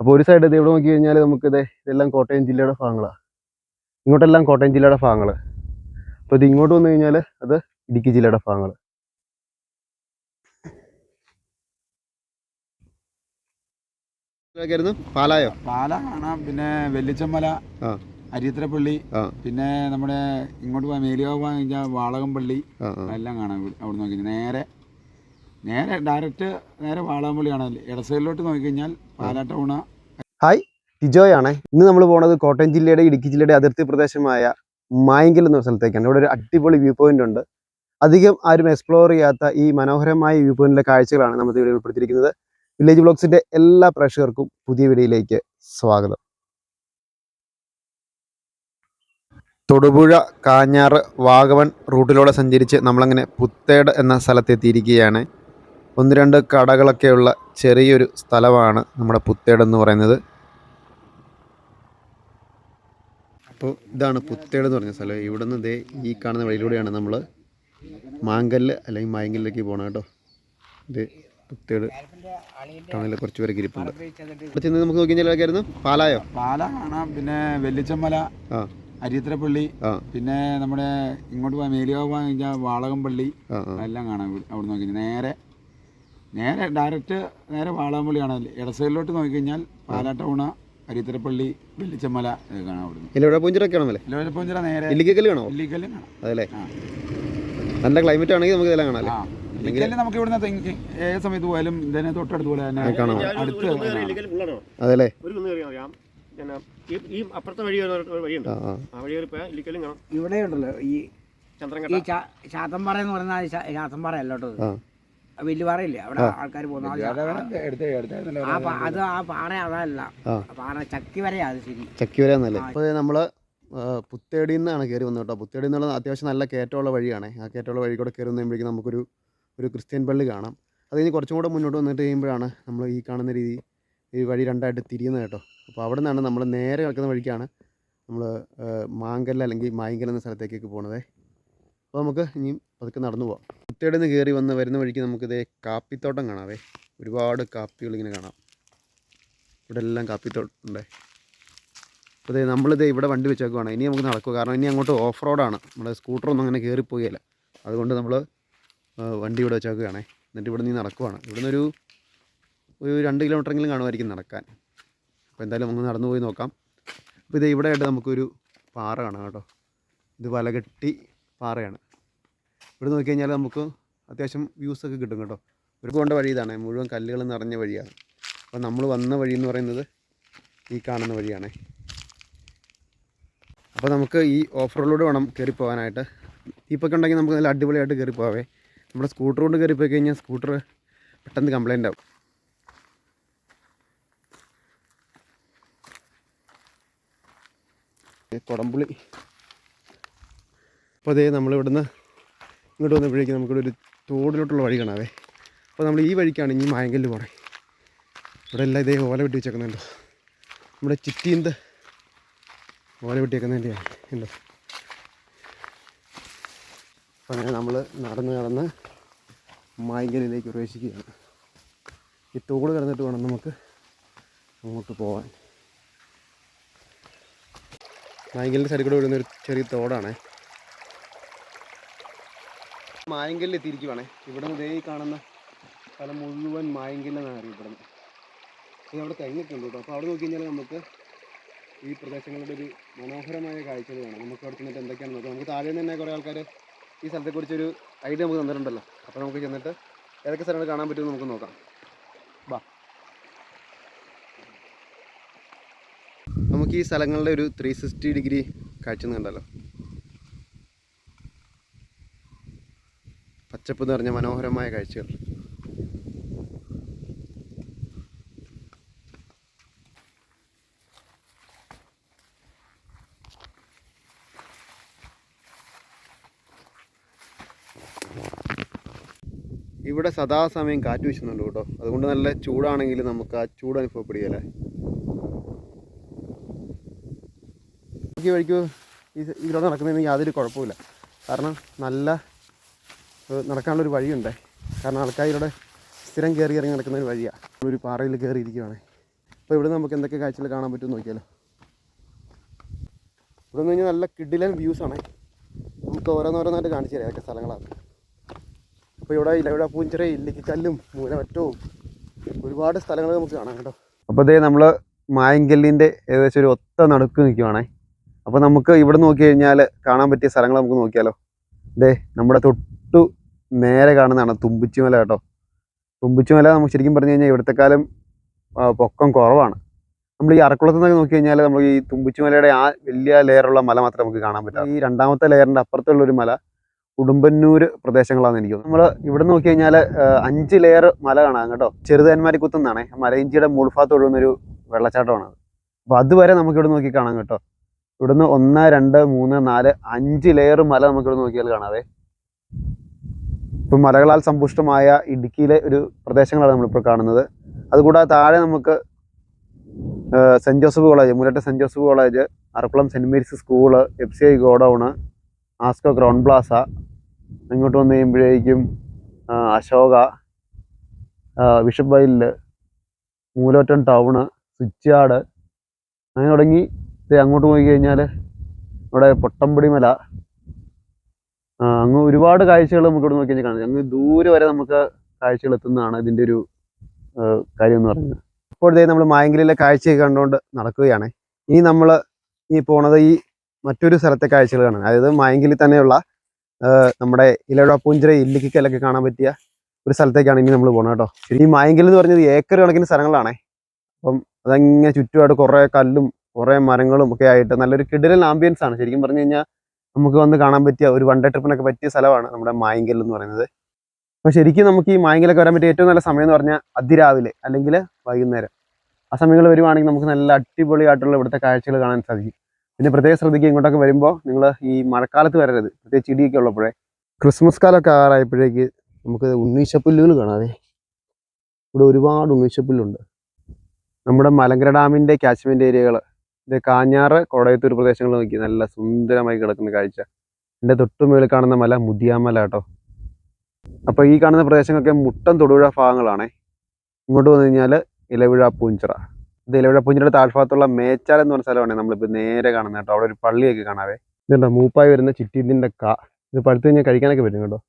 അപ്പോൾ ഒരു സൈഡ് ഇത് ഇവിടെ നോക്കി കഴിഞ്ഞാൽ നമുക്ക് ഇത് ഇതെല്ലാം കോട്ടയം ജില്ലയുടെ ഭാഗങ്ങളാണ് ഇങ്ങോട്ടെല്ലാം കോട്ടയം ജില്ലയുടെ ഭാഗങ്ങൾ അപ്പോൾ ഇത് ഇങ്ങോട്ട് വന്നു കഴിഞ്ഞാൽ അത് ഇടുക്കി ജില്ലയുടെ ഭാഗങ്ങൾ പാലായോ? പാല കാണാം. പിന്നെ വെല്ലിച്ചമ്മല. അരിയത്തരപ്പള്ളി. പിന്നെ നമ്മുടെ ഇങ്ങോട്ട് പോകാൻ മേലിയാവ് പോകാൻ കഴിഞ്ഞാൽ വാളകംപള്ളി. എല്ലാം കാണാം അവിടെ നോക്കി നേരെ നേരെ ഡയറക്റ്റ് നേരെ വാളകംപള്ളിയാണ് ഇട സൈഡിലോട്ട് നോക്കിക്കഴിഞ്ഞാൽ പാലാ ഹായ് ടിജോയാണ്. ഇന്ന് നമ്മൾ പോണത് കോട്ടയം ജില്ലയുടെ ഇടുക്കി ജില്ലയുടെ അതിർത്തി പ്രദേശമായ മായങ്കൽ എന്ന സ്ഥലത്തേക്കാണ്. ഇവിടെ ഒരു അടിപൊളി വ്യൂ പോയിന്റ് ഉണ്ട്. അധികം ആരും എക്സ്പ്ലോർ ചെയ്യാത്ത ഈ മനോഹരമായ വ്യൂ പോയിന്റിലെ കാഴ്ചകളാണ് നമ്മൾ ഇവിടെ ഉൾപ്പെടുത്തിയിരിക്കുന്നത്. വില്ലേജ് ബ്ലോഗ്സിന്റെ എല്ലാ പ്രേക്ഷകർക്കും പുതിയ വീഡിയോയിലേക്ക് സ്വാഗതം. തൊടുപുഴ കാഞ്ഞാറ് വാഗവൺ റൂട്ടിലൂടെ സഞ്ചരിച്ച് നമ്മളങ്ങനെ പുത്തേട് എന്ന സ്ഥലത്തെത്തിയിരിക്കുകയാണ്. ഒന്ന് രണ്ട് കടകളൊക്കെയുള്ള ചെറിയൊരു സ്ഥലമാണ് നമ്മുടെ പുത്തേട് എന്ന് പറയുന്നത്. അപ്പോൾ ഇതാണ് പുത്തേട് എന്ന് പറഞ്ഞ സ്ഥലം. ഇവിടെ നിന്ന് ദേ ഈ കാണുന്ന വഴിയിലൂടെയാണ് നമ്മൾ മാങ്കല്ല് അല്ലെങ്കിൽ മായങ്കല്ലിലേക്ക് പോകണം കേട്ടോ. ഇത് പുത്തേട് ടൗണിൽ കുറച്ച് പേരൊക്കെ ഇരിപ്പുണ്ട്. ഇവിടെ ചെന്ന് നമുക്ക് നോക്കി കഴിഞ്ഞാൽ പാലായോ? പാല കാണാം. പിന്നെ വെല്ലിച്ചമ്മല ആ. അരിയത്തരപ്പള്ളി പിന്നെ നമ്മുടെ ഇങ്ങോട്ട് പോകാൻ മേലിയാവ് പോകാൻ കഴിഞ്ഞാൽ വാളകംപള്ളി എല്ലാം കാണാം. അവിടെ നോക്കി നേരെ നേരെ ഡയറക്റ്റ് നേരെ വാളാമ്പള്ളിയാണ്. ഇട സൈഡിലോട്ട് നോക്കിക്കഴിഞ്ഞാൽ പാലാ ടൗണ വെള്ളിച്ചമല കാണാം അവിടുന്ന്. നേരെ കാണോ അതല്ലേ. നല്ല ക്ലൈമറ്റ് ആണെങ്കിൽ നമുക്ക് ഇതെല്ലാം കാണാം നമുക്ക് ഇവിടുന്ന് ഏത് സമയത്ത് പോയാലും ഇതിനെ തൊട്ടടുത്ത് പോലെ തന്നെ കാണാം. അടുത്ത്. അതല്ലേ. ഈ അപ്പുറത്തെ വഴി വഴിയുണ്ട്. ആ ആ. ആ വഴി ഇല്ലിക്കലും കാണാം. ഇവിടെ ഉണ്ടല്ലോ ഈ ഈ ചാത്തമ്പാറ എന്ന് പറഞ്ഞാൽ ശാ- ചാത്തമ്പാറ അല്ലോട്ടോ ആ. വലിയ പാറയില്ലേ അവിടെ ആൾക്കാർ പോകുന്ന അത് ആ പാറ അതല്ല. പാറ ചക്കി വരെയാ അത് ശരി. ചക്കി വരെ അപ്പോൾ പുത്തേടി നിന്നാണ് കയറി വന്നത് കേട്ടോ. പുത്തേടി എന്നുള്ള അത്യാവശ്യം നല്ല കയറ്റമുള്ള വഴിയാണ്. ആ കയറ്റമുള്ള വഴി കൂടെ കയറി വന്നുമ്പോഴേക്കും നമുക്കൊരു ഒരു ക്രിസ്ത്യൻ പള്ളി കാണാം. അത് കഴിഞ്ഞ് കുറച്ചും കൂടെ മുന്നോട്ട് വന്നിട്ട് കഴിയുമ്പോഴാണ് നമ്മൾ ഈ കാണുന്ന രീതി ഈ വഴി രണ്ടായിട്ട് തിരിയുന്നത് കേട്ടോ. അപ്പോൾ അവിടെ നിന്നാണ് നമ്മൾ നേരെ കിടക്കുന്ന വഴിക്കാണ് നമ്മൾ മാങ്കല്ല അല്ലെങ്കിൽ മായങ്കല്ല എന്ന സ്ഥലത്തേക്കൊക്കെ പോണത്. അപ്പോൾ നമുക്ക് ഇനിയും പതുക്കെ നടന്നു പോവാം. പുത്തേടിൽ നിന്ന് കയറി വന്ന് വരുന്ന വഴിക്ക് നമുക്കിത് കാപ്പിത്തോട്ടം കാണാവേ. ഒരുപാട് കാപ്പികൾ ഇങ്ങനെ കാണാം. ഇവിടെ എല്ലാം കാപ്പിത്തോട്ടം ഉണ്ടേ. അപ്പോൾ ഇതേ നമ്മളിത് ഇവിടെ വണ്ടി വെച്ചേക്കുവാണ്. ഇനി നമുക്ക് നടക്കുക കാരണം ഇനി അങ്ങോട്ട് ഓഫ് റോഡാണ്. നമ്മുടെ സ്കൂട്ടറൊന്നും അങ്ങനെ കയറിപ്പോയില്ല അതുകൊണ്ട് നമ്മൾ വണ്ടി ഇവിടെ വെച്ചേക്കുകയാണേ എന്നിട്ട് ഇവിടെ നിന്ന് നടക്കുവാണ്. ഇവിടെ നിന്നൊരു ഒരു രണ്ട് കിലോമീറ്ററെങ്കിലും കാണുമായിരിക്കും നടക്കാൻ. അപ്പോൾ എന്തായാലും ഒന്ന് നടന്നു പോയി നോക്കാം. അപ്പോൾ ഇത് ഇവിടെ ആയിട്ട് നമുക്കൊരു പാറ കാണാം കേട്ടോ. ഇത് വലകെട്ടി പാറയാണ്. ഇവിടെ നോക്കി കഴിഞ്ഞാൽ നമുക്ക് അത്യാവശ്യം വ്യൂസൊക്കെ കിട്ടും കേട്ടോ. ഒരു കൊണ്ട വഴി ഇതാണ്. മുഴുവൻ കല്ലുകൾ നിറഞ്ഞ വഴിയാണ്. അപ്പോൾ നമ്മൾ വന്ന വഴി എന്ന് പറയുന്നത് ഈ കാണുന്ന വഴിയാണ്. അപ്പോൾ നമുക്ക് ഈ ഓഫ് റോഡിലൂടെ വേണം കയറി പോകാനായിട്ട്. ഇപ്പോൾ ഉണ്ടെങ്കിൽ നമുക്ക് നല്ല അടിപൊളിയായിട്ട് കയറി പോകാവേ നമ്മുടെ സ്കൂട്ടർ കൊണ്ട് കയറി പോയി കഴിഞ്ഞാൽ സ്കൂട്ടർ പെട്ടെന്ന് കംപ്ലൈന്റ് ആവും. കൊടംപുളി. അപ്പോൾ അതേ നമ്മളിവിടുന്ന് ഇങ്ങോട്ട് വന്നപ്പോഴേക്കും നമുക്കിവിടെ ഒരു തോടിലോട്ടുള്ള വഴി കാണാവേ അപ്പോൾ നമ്മൾ ഈ വഴിക്കാണ് ഇനി മായങ്കല്ല് പോണേ. ഇവിടെ എല്ലാം ഇതേ ഓല വെട്ടി വെച്ചേക്കുന്നുണ്ടോ. നമ്മുടെ ചിറ്റീന്ത് ഓല വെട്ടി ഉണ്ടോ? അപ്പോൾ അങ്ങനെ നമ്മൾ നടന്ന് നടന്ന് മായങ്കലിലേക്ക് പ്രവേശിക്കുകയാണ്. ഈ തോട് കടന്നിട്ട് വേണം നമുക്ക് അങ്ങോട്ട് പോകാൻ മായങ്കലിന്റെ സൈഡിൽ കൂടെ വിടുന്ന ഒരു ചെറിയ തോടാണേ. മായങ്കലിൽ എത്തിയിരിക്കുവാണേ. ഇവിടെ നിന്ന് ദേ കാണുന്ന സ്ഥലം മുഴുവൻ മായങ്കലെന്നാണ് അറിയപ്പെടുന്നത്. ഇത് അവിടെ തെങ്ങൊക്കെ ഉണ്ട് കേട്ടോ. അപ്പോൾ അവിടെ നോക്കി നമുക്ക് ഈ പ്രദേശങ്ങളുടെ ഒരു മനോഹരമായ കാഴ്ചകൾ കാണാം. നമുക്ക് അവിടെ ചെന്നിട്ട് എന്തൊക്കെയാണ് നോക്കാം. നമുക്ക് താഴെ തന്നെ കുറേ ആൾക്കാർ ഈ സ്ഥലത്തെക്കുറിച്ചൊരു ഐഡിയ നമുക്ക് തന്നിട്ടുണ്ടല്ലോ. അപ്പോൾ നമുക്ക് ചെന്നിട്ട് ഏതൊക്കെ സ്ഥലങ്ങൾ കാണാൻ പറ്റുമെന്ന് നമുക്ക് നോക്കാം. വാ നമുക്ക് ഈ സ്ഥലങ്ങളുടെ ഒരു ത്രീ സിക്സ്റ്റി ഡിഗ്രി കാഴ്ച കണ്ടല്ലോ. പച്ചപ്പ് നിറഞ്ഞ മനോഹരമായ കാഴ്ചകൾ. ഇവിടെ സദാസമയം കാറ്റ് വീശുന്നുണ്ട് കേട്ടോ. അതുകൊണ്ട് നല്ല ചൂടാണെങ്കിൽ നമുക്ക് ആ ചൂട് അനുഭവപ്പെടുകയല്ലേ? ഈ വഴിക്ക് ഈ ഇവിടെ നടക്കുന്നതിന് യാതൊരു കുഴപ്പമില്ല കാരണം നല്ല നടക്കാനുള്ളൊരു വഴിയുണ്ട്. കാരണം ആൾക്കാർ ഇവിടെ സ്ഥിരം കയറി ഇറങ്ങി നടക്കുന്ന ഒരു വഴിയാണ് ഒരു പാറയിൽ കയറിയിരിക്കുകയാണ് അപ്പോൾ ഇവിടെ നമുക്ക് എന്തൊക്കെ കാഴ്ചകൾ കാണാൻ പറ്റുമെന്ന് നോക്കിയാലോ. ഇവിടെ നിന്ന് കഴിഞ്ഞാൽ നല്ല കിഡിലൻ ആണ്. നമുക്ക് ഓരോന്നോരോന്നായിട്ട് കാണിച്ചു തരാം ഏതൊക്കെ സ്ഥലങ്ങളാണ്. അപ്പോൾ ഇവിടെ ഇല്ല ഇവിടെ പൂഞ്ചിറ ഇല്ലിക്കല്ലും മൂലമറ്റവും ഒരുപാട് സ്ഥലങ്ങൾ നമുക്ക് കാണാം കേട്ടോ. അപ്പോൾ ഇതേ നമ്മൾ മായങ്കല്ലിന്റെ ഏകദേശം ഒരു ഒത്ത നടുക്ക് നിൽക്കുവാണേ അപ്പോൾ നമുക്ക് ഇവിടെ നോക്കി കഴിഞ്ഞാൽ കാണാൻ പറ്റിയ സ്ഥലങ്ങൾ നമുക്ക് നോക്കിയാലോ. ഇതേ നമ്മുടെ തൊട്ടു നേരെ കാണുന്നതാണ് തുമ്പിച്ചുമല കേട്ടോ. തുമ്പിച്ചുമല നമുക്ക് ശരിക്കും പറഞ്ഞു കഴിഞ്ഞാൽ ഇവിടുത്തെ കാലം പൊക്കം കുറവാണ്. നമ്മൾ ഈ അറക്കുളത്ത് നിന്നൊക്കെ നോക്കി കഴിഞ്ഞാൽ നമ്മൾ ഈ തുമ്പിച്ചുമലയുടെ ആ വലിയ ലെയറുള്ള മല മാത്രമേ നമുക്ക് കാണാൻ പറ്റൂ. ഈ രണ്ടാമത്തെ ലെയറിന്റെ അപ്പുറത്തുള്ള ഒരു മല ഉടുമ്പന്നൂർ പ്രദേശങ്ങളാണെന്ന് എനിക്ക് നമ്മൾ ഇവിടെ നോക്കി കഴിഞ്ഞാൽ അഞ്ച് ലെയർ മല കാണാം കേട്ടോ. ചെറുതന്മാരി കുത്തുന്നാണേ മലയിഞ്ചിയുടെ മുൾഭാഗത്ത് ഒഴുകുന്നൊരു വെള്ളച്ചാട്ടമാണ് അപ്പോൾ അതുവരെ നമുക്ക് ഇവിടെ നോക്കി കാണാം കേട്ടോ. ഇവിടുന്ന് ഒന്ന് രണ്ട് മൂന്ന് നാല് അഞ്ച് ലെയർ മല നമുക്കിവിടെ നോക്കിയാൽ കാണാവേ. ഇപ്പം മലകളാൽ സമ്പുഷ്ടമായ ഇടുക്കിയിലെ ഒരു പ്രദേശങ്ങളാണ് നമ്മളിപ്പോൾ കാണുന്നത്. അതുകൂടാതെ താഴെ നമുക്ക് saint Joseph college മുരട്ട saint Joseph college Arakkulam saint Mary's school F C I godown ആസ്കോ ground plaza ഇങ്ങോട്ട് വന്നു കഴിയുമ്പോഴേക്കും അശോക ബിഷപ്പ് വയലിൽ മൂലോറ്റം ടൗണ് സ്വിച്ചാട് അങ്ങനെ തുടങ്ങി. അങ്ങോട്ട് പോയി കഴിഞ്ഞാൽ ഇവിടെ പൊട്ടമ്പടി മല ആ, അങ്ങ് ഒരുപാട് കാഴ്ചകൾ നമുക്ക് ഇവിടെ നോക്കി കാണാം. അങ്ങ് ദൂരെ വരെ നമുക്ക് കാഴ്ചകൾ എത്തുന്നതാണ് ഇതിന്റെ ഒരു കാര്യം എന്ന് പറയുന്നത്. ഇപ്പോഴത്തെ നമ്മൾ മായങ്കലിലെ കാഴ്ചയൊക്കെ കണ്ടുകൊണ്ട് നടക്കുകയാണ്. ഇനി നമ്മൾ ഈ പോണത് ഈ മറ്റൊരു സ്ഥലത്തെ കാഴ്ചകൾ കാണാൻ അതായത് മായങ്കിലിൽ തന്നെയുള്ള നമ്മുടെ ഇലയുടെ പൂഞ്ചിര ഇല്ലിക്കലൊക്കെ കാണാൻ പറ്റിയ ഒരു സ്ഥലത്തേക്കാണ് ഇനി നമ്മൾ പോകുന്നത് കേട്ടോ. ഈ മായങ്കിൽ എന്ന് പറഞ്ഞത് ഏക്കർ കണക്കിന് സ്ഥലങ്ങളാണേ. അപ്പം അതങ്ങനെ ചുറ്റുമായിട്ട് കുറേ കല്ലും കുറേ മരങ്ങളും ഒക്കെ ആയിട്ട് നല്ലൊരു കിടിലൻ ആംബിയൻസ് ആണ്. ശരിക്കും പറഞ്ഞു കഴിഞ്ഞാൽ നമുക്ക് വന്ന് കാണാൻ പറ്റിയ ഒരു വൺ ഡേ ട്രിപ്പിനൊക്കെ പറ്റിയ സ്ഥലമാണ് നമ്മുടെ മായങ്കൽ എന്ന് പറയുന്നത്. അപ്പോൾ ശരിക്കും നമുക്ക് ഈ മായങ്കലൊക്കെ വരാൻ പറ്റിയ ഏറ്റവും നല്ല സമയം എന്ന് പറഞ്ഞാൽ അതിരാവിലെ അല്ലെങ്കിൽ വൈകുന്നേരം. ആ സമയങ്ങൾ വരുവാണെങ്കിൽ നമുക്ക് നല്ല അടിപൊളിയായിട്ടുള്ള ഇവിടുത്തെ കാഴ്ചകൾ കാണാൻ സാധിക്കും. പിന്നെ പ്രത്യേകം ശ്രദ്ധിക്കുക ഇങ്ങോട്ടൊക്കെ വരുമ്പോൾ നിങ്ങൾ ഈ മഴക്കാലത്ത് വരരുത്. പ്രത്യേകിച്ച് ഇടിയൊക്കെ ഉള്ളപ്പോഴേ. ക്രിസ്മസ് കാലമൊക്കെ ആറായപ്പോഴേക്ക് നമുക്ക് ഉണ്ണീശപ്പുല്ലുകൾ കാണാതെ ഇവിടെ ഒരുപാട് ഉണ്ണീശപ്പുല്ലുണ്ട്. നമ്മുടെ മലങ്കര ഡാമിന്റെ ക്യാച്ച്മെന്റ് ഏരിയകൾ ഇത് കാഞ്ഞാറ് കോടയത്തൂർ പ്രദേശങ്ങൾ നോക്കി നല്ല സുന്ദരമായി കിടക്കുന്ന കാഴ്ച. എന്റെ തൊട്ടു മുകളിൽ കാണുന്ന മല മുതിയാമല കേട്ടോ. അപ്പോൾ ഈ കാണുന്ന പ്രദേശങ്ങളൊക്കെ മുട്ടം തൊടുപുഴ ഭാഗങ്ങളാണേ. ഇങ്ങോട്ട് വന്നു കഴിഞ്ഞാൽ ഇലവിഴ പൂഞ്ചിറ. ഇത് ഇലവിഴ പൂഞ്ചിറയുടെ താഴ്ഭാഗത്തുള്ള മേച്ചാൽ എന്ന് പറഞ്ഞ സ്ഥലമാണ് നമ്മളിപ്പോൾ നേരെ കാണുന്നത് കേട്ടോ. അവിടെ ഒരു പള്ളിയൊക്കെ കാണാവേ. ഇതുണ്ടോ മൂപ്പായി വരുന്ന ചിറ്റീതിന്റെ കാ. ഇത് പഴുത്ത് കഴിഞ്ഞാൽ കഴിക്കാനൊക്കെ പറ്റും കേട്ടോ.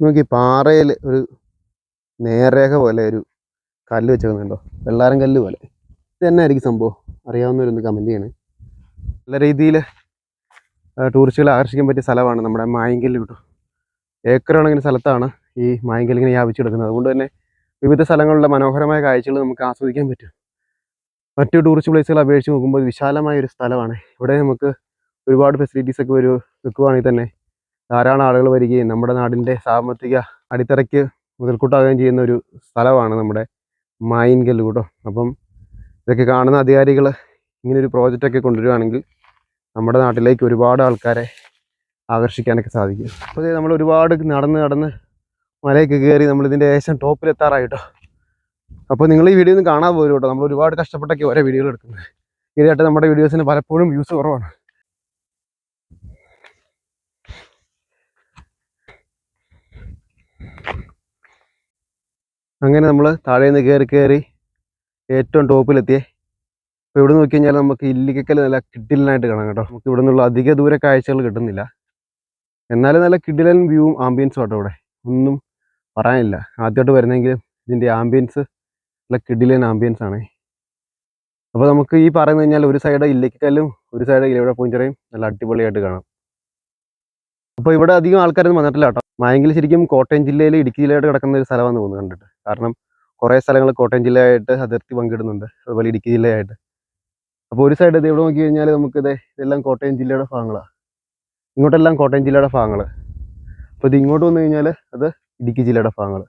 നോക്കി പാറയിൽ ഒരു നേർരേഖ പോലെ ഒരു കല്ല് വെച്ചേക്കുന്നുണ്ടോ? വെള്ളാരം കല്ല് പോലെ. ഇത് തന്നെ ആയിരിക്കും സംഭവം. അറിയാവുന്നവരൊന്ന് കമന്റ് ചെയ്യണേ. നല്ല രീതിയിൽ ടൂറിസ്റ്റുകളെ ആകർഷിക്കാൻ പറ്റിയ സ്ഥലമാണ് നമ്മുടെ മായങ്കല്ല് കിട്ടും ഏക്കർ സ്ഥലത്താണ് ഈ മായങ്കൽ ഇങ്ങനെ വ്യാപിച്ചെടുക്കുന്നത് അതുകൊണ്ട് തന്നെ വിവിധ സ്ഥലങ്ങളിലെ മനോഹരമായ കാഴ്ചകൾ നമുക്ക് ആസ്വദിക്കാൻ പറ്റും. മറ്റു ടൂറിസ്റ്റ് പ്ലേസുകൾ അപേക്ഷിച്ച് നോക്കുമ്പോൾ വിശാലമായ ഒരു സ്ഥലമാണ്. ഇവിടെ നമുക്ക് ഒരുപാട് ഫെസിലിറ്റീസ് ഒക്കെ ഒരു വെക്കുവാണെങ്കിൽ തന്നെ ധാരാളം ആളുകൾ വരികയും നമ്മുടെ നാടിന്റെ സാമ്പത്തിക അടിത്തറയ്ക്ക് മുതൽക്കൂട്ടാകുകയും ചെയ്യുന്ന ഒരു സ്ഥലമാണ് നമ്മുടെ മായിൻകല്ല് കേട്ടോ. അപ്പം ഇതൊക്കെ കാണുന്ന അധികാരികൾ ഇങ്ങനൊരു പ്രോജക്റ്റൊക്കെ കൊണ്ടുവരികയാണെങ്കിൽ നമ്മുടെ നാട്ടിലേക്ക് ഒരുപാട് ആൾക്കാരെ ആകർഷിക്കാനൊക്കെ സാധിക്കും. അപ്പോൾ നമ്മൾ ഒരുപാട് നടന്ന് നടന്ന് മലയൊക്കെ കയറി നമ്മളിതിന്റെ ഏകദേശം ടോപ്പിലെത്താറായിട്ടോ. അപ്പോൾ നിങ്ങൾ ഈ വീഡിയോ ഒന്നും കാണാൻ പോലും കേട്ടോ നമ്മൾ ഒരുപാട് കഷ്ടപ്പെട്ടൊക്കെ ഓരോ വീഡിയോകൾ എടുക്കുന്നത്. ഇതായിട്ട് നമ്മുടെ വീഡിയോസിന് പലപ്പോഴും വ്യൂസ് കുറവാണ്. അങ്ങനെ നമ്മൾ താഴെ നിന്ന് കയറി കയറി ഏറ്റവും ടോപ്പിലെത്തിയേ. അപ്പോൾ ഇവിടെ നോക്കി കഴിഞ്ഞാൽ നമുക്ക് ഇല്ലിക്കൽ നല്ല കിഡിലനായിട്ട് കാണാം കേട്ടോ. നമുക്ക് ഇവിടെ നിന്നുള്ള അധിക ദൂര കാഴ്ചകൾ കിട്ടുന്നില്ല. എന്നാലും നല്ല കിഡിലൻ വ്യൂവും ആംബിയൻസും കേട്ടോ ഇവിടെ. ഒന്നും പറയാനില്ല. ആദ്യമായിട്ട് വരുന്നെങ്കിലും ഇതിന്റെ ആംബിയൻസ് നല്ല കിഡിലൻ ആംബിയൻസ് ആണ്. അപ്പോൾ നമുക്ക് ഈ പറയുന്നത് കഴിഞ്ഞാൽ ഒരു സൈഡ് ഇല്ലിക്കല്ലും ഒരു സൈഡ് ഇലവിടെ പൂഞ്ചിറയും നല്ല അടിപൊളിയായിട്ട് കാണാം. അപ്പോൾ ഇവിടെ അധികം ആൾക്കാരൊന്നും വന്നിട്ടില്ല കേട്ടോ. മായെങ്കിൽ ശരിക്കും കോട്ടയം ജില്ലയിൽ ഇടുക്കി ജില്ലയായിട്ട് കിടക്കുന്ന ഒരു സ്ഥലമാണെന്ന് തോന്നുന്നു കണ്ടിട്ട്. കാരണം കുറേ സ്ഥലങ്ങൾ കോട്ടയം ജില്ലയായിട്ട് അതിർത്തി പങ്കിടുന്നുണ്ട്. അതുപോലെ ഇടുക്കി ജില്ലയായിട്ട്. അപ്പോൾ ഒരു സൈഡ് ഇത് ഇവിടെ നോക്കി കഴിഞ്ഞാൽ നമുക്ക് ഇത് ഇതെല്ലാം കോട്ടയം ജില്ലയുടെ ഭാഗങ്ങളാണ് ഇങ്ങോട്ടെല്ലാം കോട്ടയം ജില്ലയുടെ ഭാഗങ്ങൾ അപ്പോൾ ഇത് ഇങ്ങോട്ട് വന്നു കഴിഞ്ഞാൽ അത് ഇടുക്കി ജില്ലയുടെ ഭാഗങ്ങൾ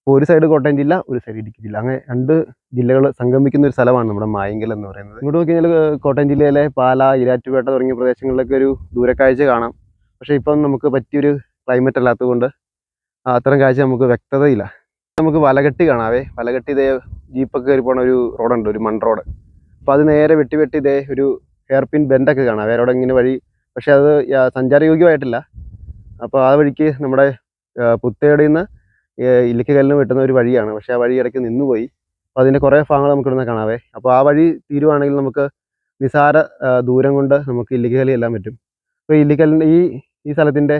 അപ്പോൾ ഒരു സൈഡ് കോട്ടയം ജില്ല ഒരു സൈഡ് ഇടുക്കി ജില്ല. അങ്ങനെ രണ്ട് ജില്ലകൾ സംഗമിക്കുന്ന ഒരു സ്ഥലമാണ് നമ്മുടെ മായങ്കൽ എന്ന് പറയുന്നത്. ഇങ്ങോട്ട് നോക്കി കഴിഞ്ഞാൽ കോട്ടയം ജില്ലയിലെ പാല ഇരാറ്റുപേട്ട തുടങ്ങിയ പ്രദേശങ്ങളിലൊക്കെ ഒരു ദൂരക്കാഴ്ച കാണാം. പക്ഷേ ഇപ്പം നമുക്ക് പറ്റിയൊരു ക്ലൈമറ്റ് അല്ലാത്തതുകൊണ്ട് അത്തരം കാഴ്ച നമുക്ക് വ്യക്തതയില്ല. നമുക്ക് വലകെട്ടി കാണാവേ. വലകെട്ടി ഇതേ ജീപ്പൊക്കെ കയറി പോണ ഒരു റോഡുണ്ട് ഒരു മൺ റോഡ്. അപ്പോൾ അത് നേരെ വെട്ടി വെട്ടി ഇതേ ഒരു ഹെയർ പിൻ ബെൻഡൊക്കെ കാണാം വേറെ ഇങ്ങനെ വഴി പക്ഷേ അത് സഞ്ചാരയോഗ്യമായിട്ടില്ല. അപ്പോൾ ആ വഴിക്ക് നമ്മുടെ പുത്തേടിയിൽ നിന്ന് ഇല്ലിക്കലിന് വെട്ടുന്ന ഒരു വഴിയാണ്. പക്ഷേ ആ വഴി ഇടയ്ക്ക് നിന്നുപോയി. അപ്പോൾ അതിന്റെ കുറേ ഭാഗങ്ങൾ നമുക്ക് ഇവിടുന്ന് കാണാവേ. അപ്പോൾ ആ വഴി തീരുവാണെങ്കിൽ നമുക്ക് നിസാര ദൂരം കൊണ്ട് നമുക്ക് ഇല്ലിക്കലി എല്ലാം പറ്റും അപ്പോൾ ഇല്ലിക്കലിന്റെ ഈ ഈ സ്ഥലത്തിന്റെ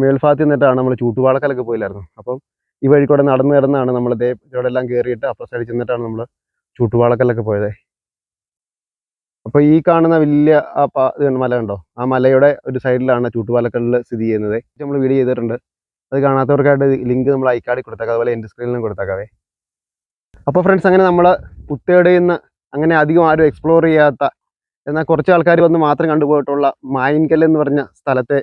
മേൽഭാഗത്ത് നിന്നിട്ടാണ് നമ്മൾ ചൂട്ടുപാളക്കലൊക്കെ പോയില്ലായിരുന്നു? അപ്പം ഈ വഴി കൂടെ നടന്നു കിടന്നാണ് നമ്മൾ ഇതേ ഇവിടെ എല്ലാം കയറിയിട്ട് അപ്പുറ സൈഡിൽ ചെന്നിട്ടാണ് നമ്മൾ ചൂട്ടുപാളക്കലൊക്കെ പോയത്. അപ്പോൾ ഈ കാണുന്ന വലിയ ആ പാ മല ഉണ്ടോ ആ മലയുടെ ഒരു സൈഡിലാണ് ചൂട്ടുപാലക്കല്ലിൽ സ്ഥിതി ചെയ്യുന്നത്. നമ്മൾ വീഡിയോ ചെയ്തിട്ടുണ്ട്. അത് കാണാത്തവർക്കായിട്ട് ലിങ്ക് നമ്മൾ ഐക്കാടി കൊടുത്തേക്കാം. അതുപോലെ എന്റെ സ്ക്രീനിലും കൊടുത്തേക്കാവേ. അപ്പോൾ ഫ്രണ്ട്സ് അങ്ങനെ നമ്മൾ പുത്തേടയിൽ നിന്ന് അങ്ങനെ അധികം ആരും എക്സ്പ്ലോർ ചെയ്യാത്ത എന്നാൽ കുറച്ച് ആൾക്കാർ വന്ന് മാത്രം കണ്ടുപോയിട്ടുള്ള മായിൻകൽ എന്ന് പറഞ്ഞ സ്ഥലത്തെ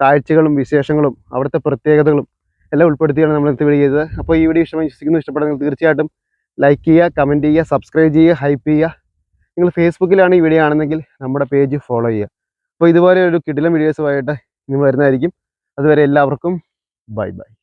കാഴ്ചകളും വിശേഷങ്ങളും അവിടുത്തെ പ്രത്യേകതകളും എല്ലാം ഉൾപ്പെടുത്തിയാണ് നമ്മൾ ഇന്നത്തെ വീഡിയോ ചെയ്തത്. അപ്പോൾ ഈ വീഡിയോ ഇഷ്ടമായി വിശ്വസിക്കുന്നു ഇഷ്ടപ്പെടുന്നത് തീർച്ചയായിട്ടും ലൈക്ക് ചെയ്യുക കമന്റ് ചെയ്യുക സബ്സ്ക്രൈബ് ചെയ്യുക ഹൈപ്പ് ചെയ്യുക. നിങ്ങൾ ഫേസ്ബുക്കിലാണ് ഈ വീഡിയോ ആണെന്നെങ്കിൽ നമ്മുടെ പേജ് ഫോളോ ചെയ്യുക. അപ്പോൾ ഇതുപോലെ ഒരു കിടിലം വീഡിയോസുമായിട്ട് നിങ്ങൾ വരുന്നതായിരിക്കും. അതുവരെ എല്ലാവർക്കും ബൈ ബൈ